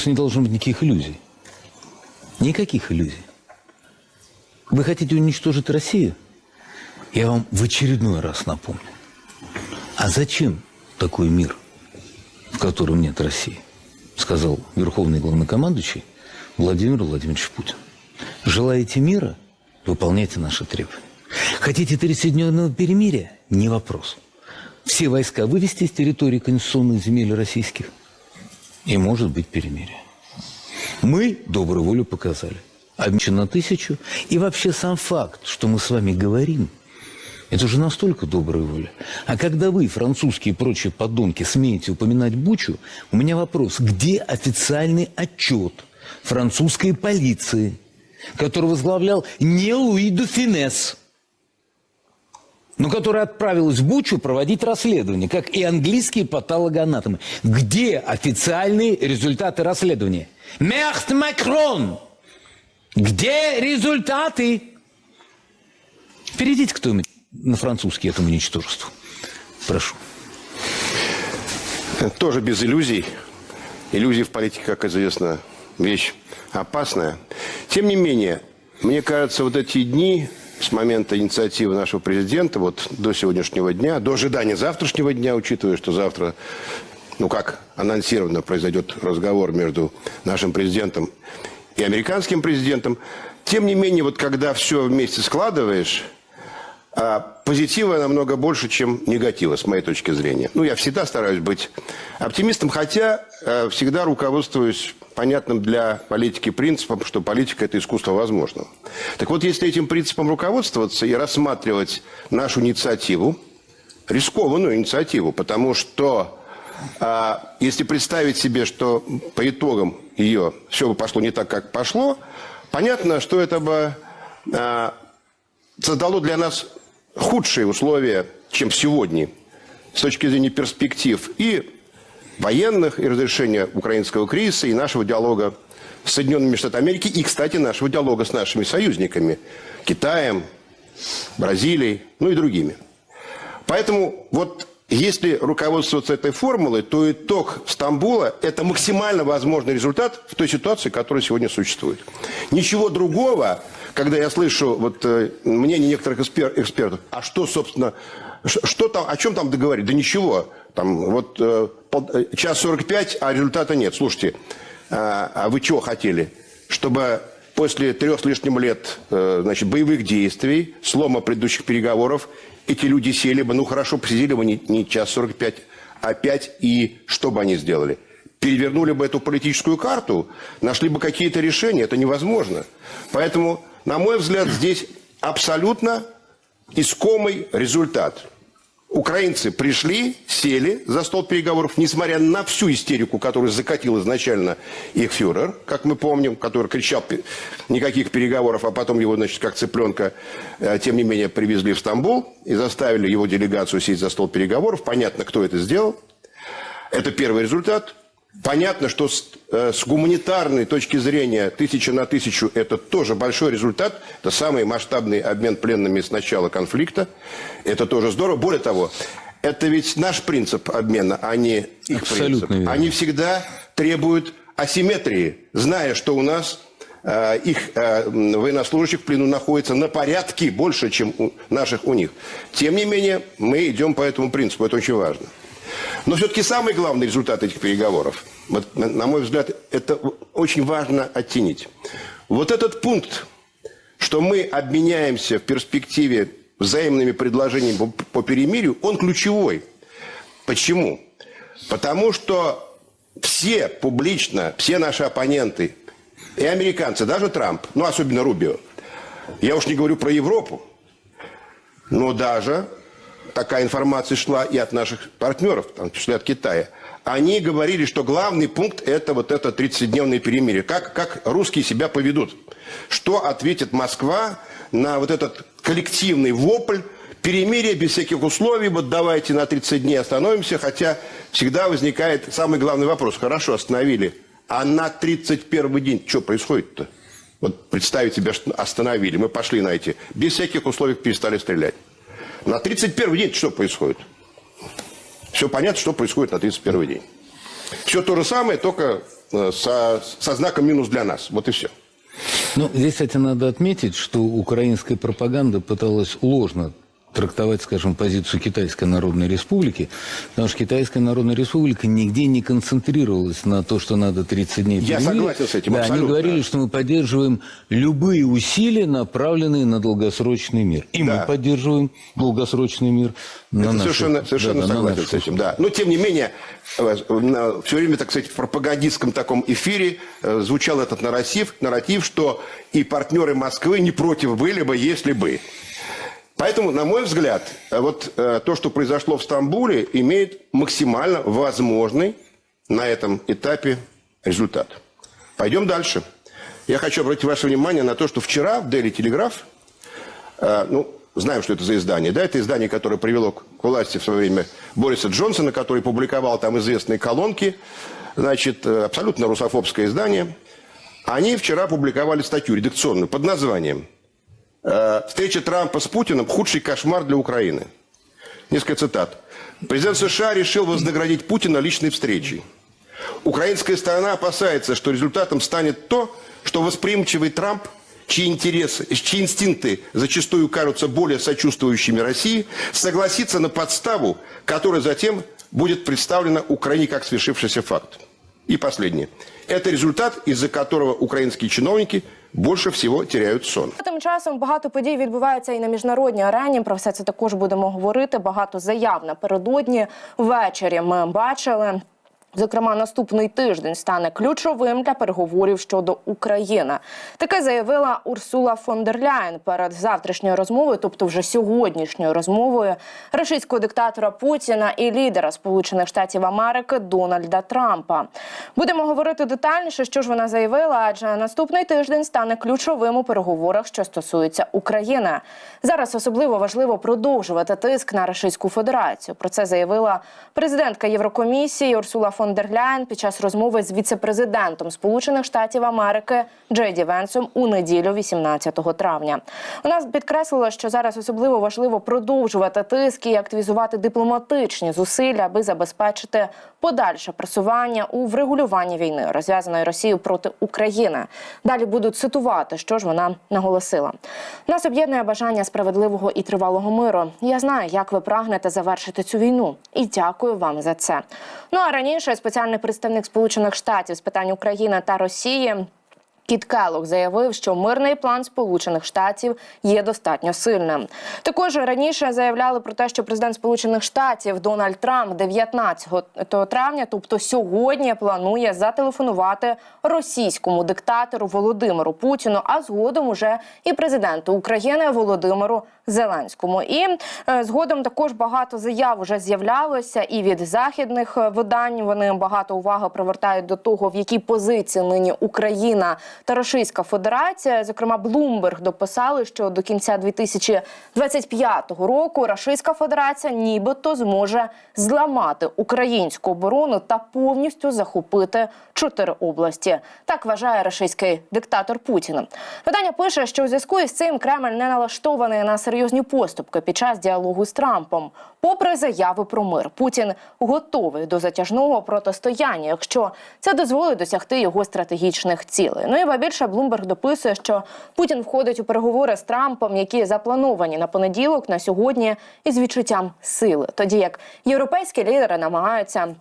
просто не должно быть никаких иллюзий. Никаких иллюзий. Вы хотите уничтожить Россию? Я вам в очередной раз напомню. А зачем такой мир, в котором нет России? Сказал Верховный Главнокомандующий Владимир Владимирович Путин. Желаете мира? Выполняйте наши требования. Хотите 30-дневного перемирия? Не вопрос. Все войска вывести из территории конституционных земель российских. И может быть перемирие. Мы добрую волю показали. Обмен на тысячу. И вообще сам факт, что мы с вами говорим, это же настолько добрая воля. А когда вы, французские и прочие подонки, смеете упоминать Бучу, у меня вопрос, где официальный отчет французской полиции, который возглавлял не Луи де Финес, но которая отправилась в Бучу проводить расследование, как и английские патологоанатомы. Где официальные результаты расследования? Мерт Макрон! Где результаты? Перейдите кто-нибудь на французский этому ничтожеству. Прошу. Тоже без иллюзий. Иллюзии в политике, как известно, вещь опасная. Тем не менее, мне кажется, вот эти дни с момента инициативы нашего президента вот до сегодняшнего дня, до ожидания завтрашнего дня, учитывая, что завтра, ну как анонсировано, произойдет разговор между нашим президентом и американским президентом. Тем не менее, вот когда все вместе складываешь, а позитива намного больше, чем негатива, с моей точки зрения. Ну, я всегда стараюсь быть оптимистом, хотя э, всегда руководствуюсь понятным для политики принципом, что политика – это искусство возможного. Так вот, если этим принципом руководствоваться и рассматривать нашу инициативу, рискованную инициативу, потому что а, если представить себе, что по итогам ее все бы пошло не так, как пошло, понятно, что это бы а, создало для нас худшие условия, чем сегодня, с точки зрения перспектив и военных, и разрешения украинского кризиса, и нашего диалога с Соединенными Штатами Америки, и, кстати, нашего диалога с нашими союзниками, Китаем, Бразилией, ну и другими. Поэтому вот если руководствоваться этой формулой, то итог Стамбула – это максимально возможный результат в той ситуации, которая сегодня существует. Ничего другого, когда я слышу вот, э, мнение некоторых экспер, экспертов, а что, собственно, что там, о чем там договорить? Да ничего. Там вот э, пол, э, час 45, а результата нет. Слушайте, а, а вы чего хотели? Чтобы после трех с лишним лет значит, боевых действий, слома предыдущих переговоров, эти люди сели бы, ну хорошо, посидели бы не, не час 45, а 5, и что бы они сделали? Перевернули бы эту политическую карту, нашли бы какие-то решения, это невозможно. Поэтому, на мой взгляд, здесь абсолютно искомый результат – Украинцы пришли, сели за стол переговоров, несмотря на всю истерику, которую закатил изначально их фюрер, как мы помним, который кричал никаких переговоров, а потом его, значит, как цыпленка, э, тем не менее, привезли в Стамбул и заставили его делегацию сесть за стол переговоров. Понятно, кто это сделал. Это первый результат. Понятно, что с, э, с гуманитарной точки зрения тысяча на тысячу это тоже большой результат. Это самый масштабный обмен пленными с начала конфликта. Это тоже здорово. Более того, это ведь наш принцип обмена, а не их Абсолютно принцип. верно. Они всегда требуют асимметрии, зная, что у нас э, их э, военнослужащих в плену находится на порядке больше, чем у наших у них. Тем не менее, мы идем по этому принципу. Это очень важно. Но все-таки самый главный результат этих переговоров, вот, на, мой взгляд, это очень важно оттенить. Вот этот пункт, что мы обменяемся в перспективе взаимными предложениями по, по перемирию, он ключевой. Почему? Потому что все публично, все наши оппоненты, и американцы, даже Трамп, ну особенно Рубио, я уж не говорю про Европу, но даже такая информация шла и от наших партнеров, в том числе от Китая, они говорили, что главный пункт это вот это 30-дневное перемирие. Как, как русские себя поведут? Что ответит Москва на вот этот коллективный вопль перемирие без всяких условий, вот давайте на 30 дней остановимся, хотя всегда возникает самый главный вопрос. Хорошо, остановили. А на 31 день что происходит-то? Вот представить себе, что остановили, мы пошли на эти, без всяких условий перестали стрелять. На 31 день что происходит? Все понятно, что происходит на 31 день. Все то же самое, только э, со, со знаком минус для нас. Вот и все. Ну, здесь, кстати, надо отметить, что украинская пропаганда пыталась ложно трактовать, скажем, позицию Китайской Народной Республики, потому что Китайская Народная Республика нигде не концентрировалась на то, что надо 30 дней Я перемирия. согласен с этим, Да, они абсолютно. говорили, что мы поддерживаем любые усилия, направленные на долгосрочный мир. И Да. мы поддерживаем долгосрочный мир на Это наших- совершенно, совершенно да, да, на согласен наших с этим, да. Но, тем не менее, все время, так сказать, в пропагандистском таком эфире э, звучал этот нарратив, нарратив, что и партнеры Москвы не против были бы, если бы. Поэтому, на мой взгляд, э, вот э, то, что произошло в Стамбуле, имеет максимально возможный на этом этапе результат. Пойдем дальше. Я хочу обратить ваше внимание на то, что вчера в Дели Телеграф Э, ну, знаем, что это за издание. Да, это издание, которое привело к власти в свое время Бориса Джонсона, который публиковал там известные колонки. Значит, абсолютно русофобское издание. Они вчера публиковали статью редакционную под названием «Встреча Трампа с Путиным – худший кошмар для Украины». Несколько цитат. Президент США решил вознаградить Путина личной встречей. Украинская сторона опасается, что результатом станет то, что восприимчивый Трамп, чьи интересы, чьи инстинкты зачастую кажутся более сочувствующими России, согласится на подставу, которая затем будет представлена Украине как свершившийся факт. И последнее. Это результат, из-за которого украинские чиновники больше всього теряють сон. Тим часом багато подій відбувається і на міжнародній арені. Про все це також будемо говорити. Багато заяв напередодні ввечері ми бачили. Зокрема, наступний тиждень стане ключовим для переговорів щодо України. Таке заявила Урсула фон дер Ляєн перед завтрашньою розмовою, тобто вже сьогоднішньою розмовою рашистського диктатора Путіна і лідера Сполучених Штатів Америки Дональда Трампа. Будемо говорити детальніше, що ж вона заявила, адже наступний тиждень стане ключовим у переговорах, що стосуються України. Зараз особливо важливо продовжувати тиск на Рашистську Федерацію. Про це заявила президентка Єврокомісії Урсула фон дер Ляєн під час розмови з віце-президентом Сполучених Штатів Америки Джейді Венсом у неділю, 18 травня. Вона підкреслила, що зараз особливо важливо продовжувати тиск і активізувати дипломатичні зусилля, аби забезпечити подальше просування у врегулюванні війни, розв'язаної Росією проти України. Далі буду цитувати, що ж вона наголосила. Нас об'єднує бажання справедливого і тривалого миру. Я знаю, як ви прагнете завершити цю війну, і дякую вам за це. Ну а раніше спеціальний представник Сполучених Штатів з питань України та Росії. Кіт Келлог заявив, що мирний план Сполучених Штатів є достатньо сильним. Також раніше заявляли про те, що президент Сполучених Штатів Дональд Трамп 19 травня, тобто сьогодні, планує зателефонувати російському диктатору Володимиру Путіну, а згодом уже і президенту України Володимиру Зеленському. І е, згодом також багато заяв вже з'являлося і від західних е, видань. Вони багато уваги привертають до того, в якій позиції нині Україна та Російська Федерація. Зокрема, Блумберг дописали, що до кінця 2025 року Російська Федерація нібито зможе зламати українську оборону та повністю захопити чотири області. Так вважає російський диктатор Путін. Видання пише, що у зв'язку із цим Кремль не налаштований на серйозні поступки під час діалогу з Трампом. Попри заяви про мир, Путін готовий до затяжного протистояння, якщо це дозволить досягти його стратегічних цілей. Ну і ба більше Блумберг дописує, що Путін входить у переговори з Трампом, які заплановані на понеділок на сьогодні, із відчуттям сили, тоді як європейські лідери намагаються.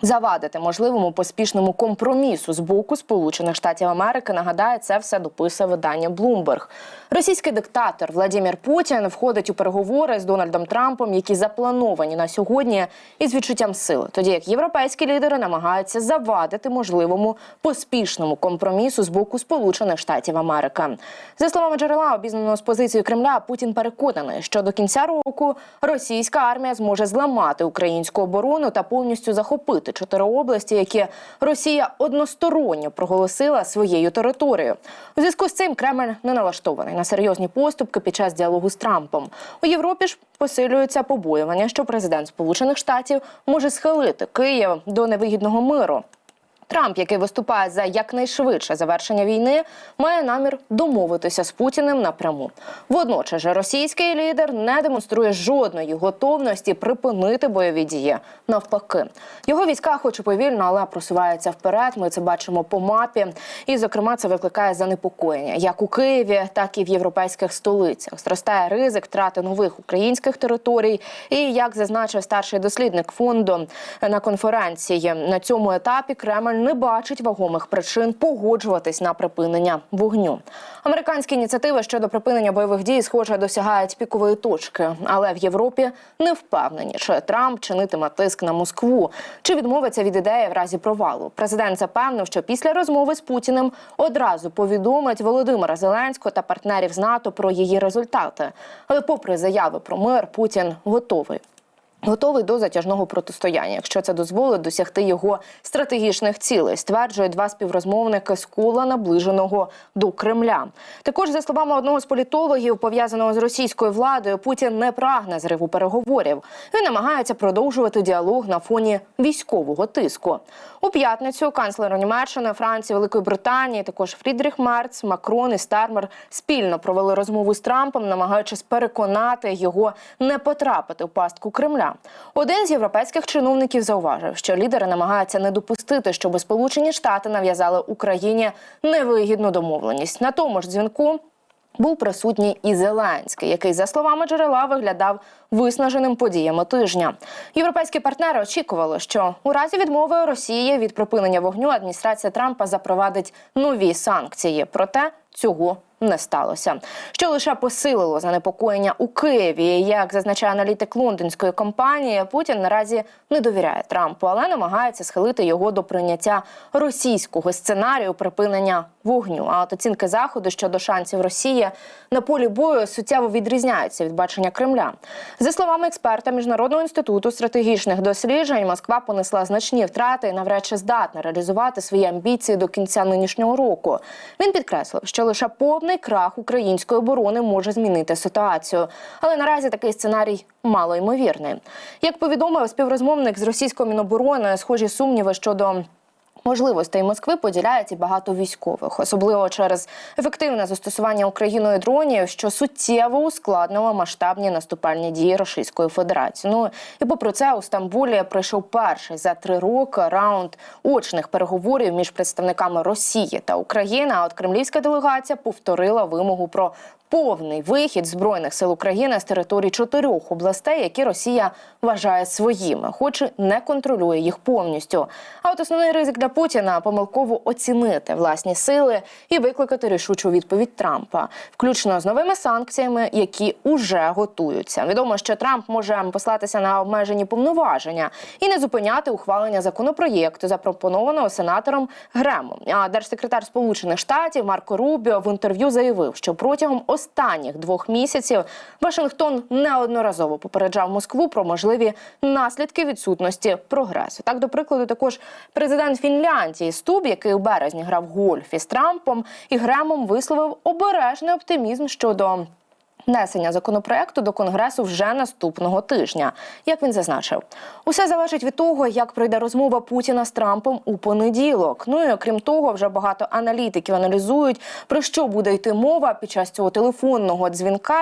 Завадити можливому поспішному компромісу з боку Сполучених Штатів Америки нагадає це все дописує видання Bloomberg. Російський диктатор Владимир Путін входить у переговори з Дональдом Трампом, які заплановані на сьогодні із відчуттям сили, тоді як європейські лідери намагаються завадити можливому поспішному компромісу з боку Сполучених Штатів Америки. За словами джерела, обізнаного з позицією Кремля, Путін переконаний, що до кінця року російська армія зможе зламати українську оборону та повністю захопити чотири області, які Росія односторонньо проголосила своєю територією. У зв'язку з цим Кремль не налаштований на серйозні поступки під час діалогу з Трампом. У Європі ж посилюються побоювання, що президент Сполучених Штатів може схилити Київ до невигідного миру. Трамп, який виступає за якнайшвидше завершення війни, має намір домовитися з Путіним напряму. Водночас же російський лідер не демонструє жодної готовності припинити бойові дії. Навпаки, його війська, хоч і повільно, але просуваються вперед. Ми це бачимо по мапі. І, зокрема, це викликає занепокоєння як у Києві, так і в європейських столицях. Зростає ризик втрати нових українських територій. І як зазначив старший дослідник фонду на конференції, на цьому етапі Кремль не бачить вагомих причин погоджуватись на припинення вогню. Американські ініціативи щодо припинення бойових дій, схоже, досягають пікової точки, але в Європі не впевнені, чи Трамп чинитиме тиск на Москву, чи відмовиться від ідеї в разі провалу. Президент запевнив, що після розмови з Путіним одразу повідомить Володимира Зеленського та партнерів з НАТО про її результати. Але, попри заяви про мир, Путін готовий. Готовий до затяжного протистояння, якщо це дозволить досягти його стратегічних цілей, стверджують два співрозмовники з кола наближеного до Кремля. Також, за словами одного з політологів, пов'язаного з російською владою, Путін не прагне зриву переговорів. Він намагається продовжувати діалог на фоні військового тиску. У п'ятницю канцлери Німеччини, Франції, Великої Британії, також Фрідріх Мерц, Макрон і Стармер спільно провели розмову з Трампом, намагаючись переконати його не потрапити в пастку Кремля. Один з європейських чиновників зауважив, що лідери намагаються не допустити, щоб Сполучені Штати нав'язали Україні невигідну домовленість. На тому ж дзвінку був присутній і Зеленський, який, за словами джерела, виглядав виснаженим подіями тижня. Європейські партнери очікували, що у разі відмови Росії від припинення вогню адміністрація Трампа запровадить нові санкції. Проте цього не сталося, що лише посилило занепокоєння у Києві. Як зазначає аналітик лондонської компанії, Путін наразі не довіряє Трампу, але намагається схилити його до прийняття російського сценарію припинення вогню. А от оцінки заходу щодо шансів Росії на полі бою суттєво відрізняються від бачення Кремля. За словами експерта міжнародного інституту стратегічних досліджень, Москва понесла значні втрати і навряд чи здатна реалізувати свої амбіції до кінця нинішнього року. Він підкреслив, що лише повний крах української оборони може змінити ситуацію. Але наразі такий сценарій мало ймовірний. Як повідомив співрозмовник з російської міноборони, схожі сумніви щодо. Можливостей Москви поділяють і багато військових, особливо через ефективне застосування Україною дронів, що суттєво ускладнило масштабні наступальні дії Російської Федерації. Ну і попри це у Стамбулі пройшов перший за три роки раунд очних переговорів між представниками Росії та України. А от кремлівська делегація повторила вимогу про повний вихід збройних сил України з території чотирьох областей, які Росія вважає своїми, хоч і не контролює їх повністю. А от основний ризик для Путіна помилково оцінити власні сили і викликати рішучу відповідь Трампа, включно з новими санкціями, які уже готуються. Відомо, що Трамп може послатися на обмежені повноваження і не зупиняти ухвалення законопроєкту, запропонованого сенатором Гремом. А держсекретар Сполучених Штатів Марко Рубіо в інтерв'ю заявив, що протягом останніх двох місяців Вашингтон неодноразово попереджав Москву про можливі наслідки відсутності прогресу. Так, до прикладу, також президент Фінляндії Стуб, який у березні грав гольф із Трампом і Гремом, висловив обережний оптимізм щодо. Внесення законопроекту до конгресу вже наступного тижня, як він зазначив, усе залежить від того, як пройде розмова Путіна з Трампом у понеділок. Ну і окрім того, вже багато аналітиків аналізують про що буде йти мова під час цього телефонного дзвінка.